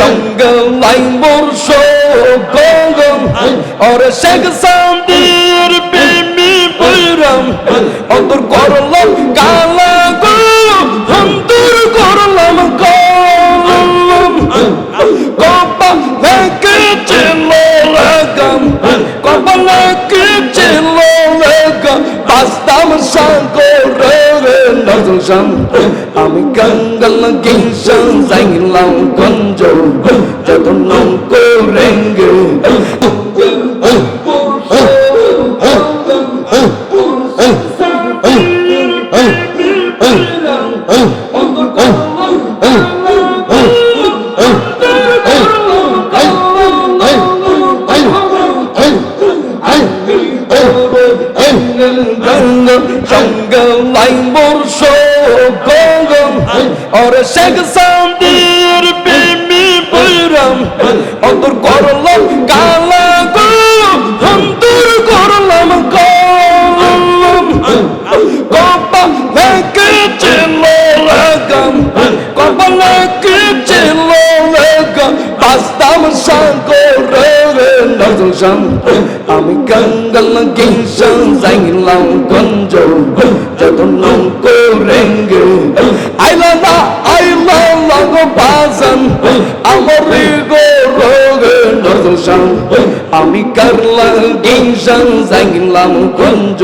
সঙ্গে লাই মোর গঙ্গম ওরে শেখ সান্দির প্রেমী বৈরাম। অন্তর করল কালা নজর আমি গঙ্গল কিংসন যাইলাম গঞ্জ যত নৌক রেঙ্গে সঙ্গ লাই মোর গঙ্গম ওরে শেখ সান্দির প্রেমী বৈরাম, অন্তর করলাম কালা গো অন্তর করলাম কলম কপা থেকে ছিল লাগাম কপা লাগে ছিল লাগাম বাস্তাম সাগরে নজর আমি গঙ্গল কিংসন যাইলাম গঞ্জ যত নৌক রেঙ্গে আইলা না আইলা লাগ বাজান আমার গো রোগে নজর আমি করলাম কিংসন যাইলাম গঞ্জ